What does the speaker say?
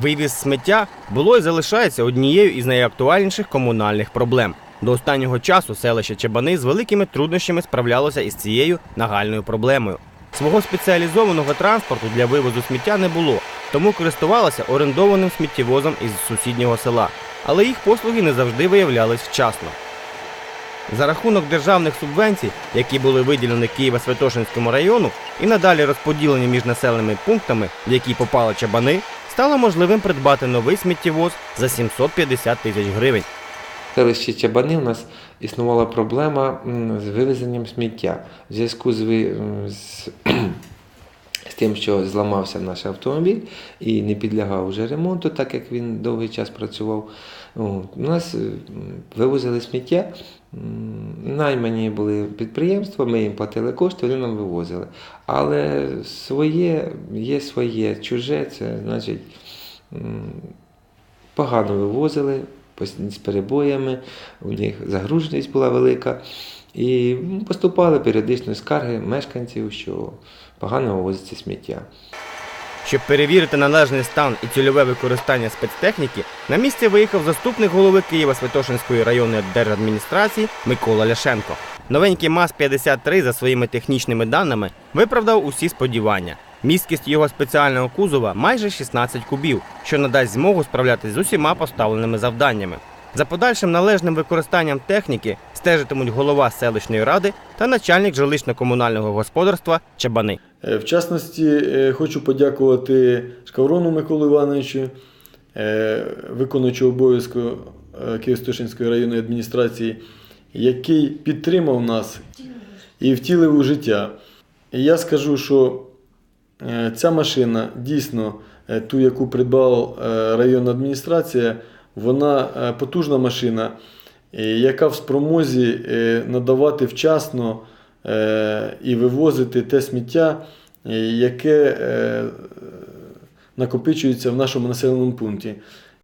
Вивіз сміття було і залишається однією із найактуальніших комунальних проблем. До останнього часу селище Чебани з великими труднощами справлялося із цією нагальною проблемою. Свого спеціалізованого транспорту для вивозу сміття не було, тому користувалося орендованим сміттєвозом із сусіднього села. Але їх послуги не завжди виявлялись вчасно. За рахунок державних субвенцій, які були виділені Києво-Святошинському району і надалі розподілені між населеними пунктами, в які попали чабани, стало можливим придбати новий сміттєвоз за 750 тисяч гривень. В селищі Чабани у нас існувала проблема з вивезенням сміття. В зв'язку з, з, тим, що зламався наш автомобіль і не підлягав вже ремонту, так як він довгий час працював. У нас е, вивозили сміття. Наймані були підприємства, ми їм платили кошти, вони нам вивозили. Але своє є своє, чуже, це значить погано вивозили з перебоями, у них загруженість була велика. І поступали періодично скарги мешканців, що погано вивозиться сміття. Щоб перевірити належний стан і цільове використання спецтехніки, на місце виїхав заступник голови Києва-Святошинської районної держадміністрації Микола Ляшенко. Новенький МАЗ-53 за своїми технічними даними виправдав усі сподівання. Місткість його спеціального кузова майже 16 кубів, що надасть змогу справлятися з усіма поставленими завданнями. За подальшим належним використанням техніки стежитимуть голова селищної ради та начальник жилищно-комунального господарства Чабани. Е, В частності, е, хочу подякувати Шкаврону Миколу Івановичу, е, виконуючому обов'язку Києво-Стошинської районної адміністрації, який підтримав нас і втілив у життя. І я скажу, що ця машина дійсно, ту, яку придбала районна адміністрація, вона потужна машина, яка в спромозі е, надавати вчасно е, і вивозити те сміття, е, яке е, накопичується в нашому населеному пункті.